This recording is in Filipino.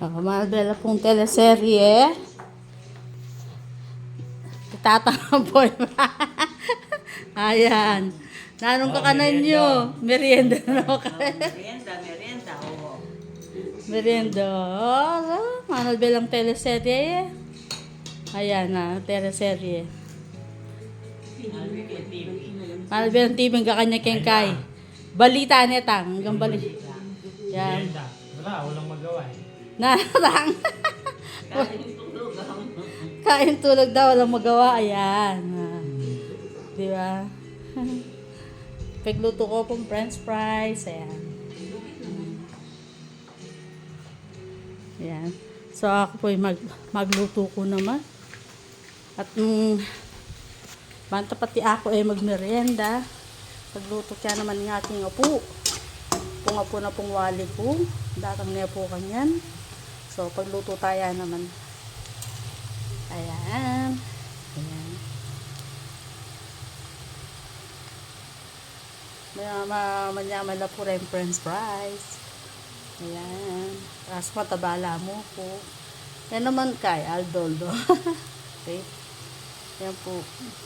Oh, Marbella pong teleserye. Tatamboy. Ayan. Nanong kakanan nyo? Merienda na ako. Merienda, merienda, oo. Merienda. Oh, Marbella teleserye. Ayan na, teleserye. Marbella TV ang kakanya kengkay. Balita niya tang. Hanggang balita. Yan. Merienda. Wala, walang magawa eh. Narang. Kain tulog ang Kain tulog daw, walang magawa. Ayan. Di ba? Pagluto ko pong french fries. Ayan. Ayan. So ako po mag, magluto ko naman. At mm, banta pati ako ay magmerienda. Pagluto kaya naman ng aking apo. Punga po na pong wali ko. Datang niya po kanyan. So pagluto tayo naman. Ayan. Ayan. Maya, ma, manyaman na po rin french fries. Ayan. Tapos matabala mo po. Yan naman kay Aldoldo. okay. Yan po.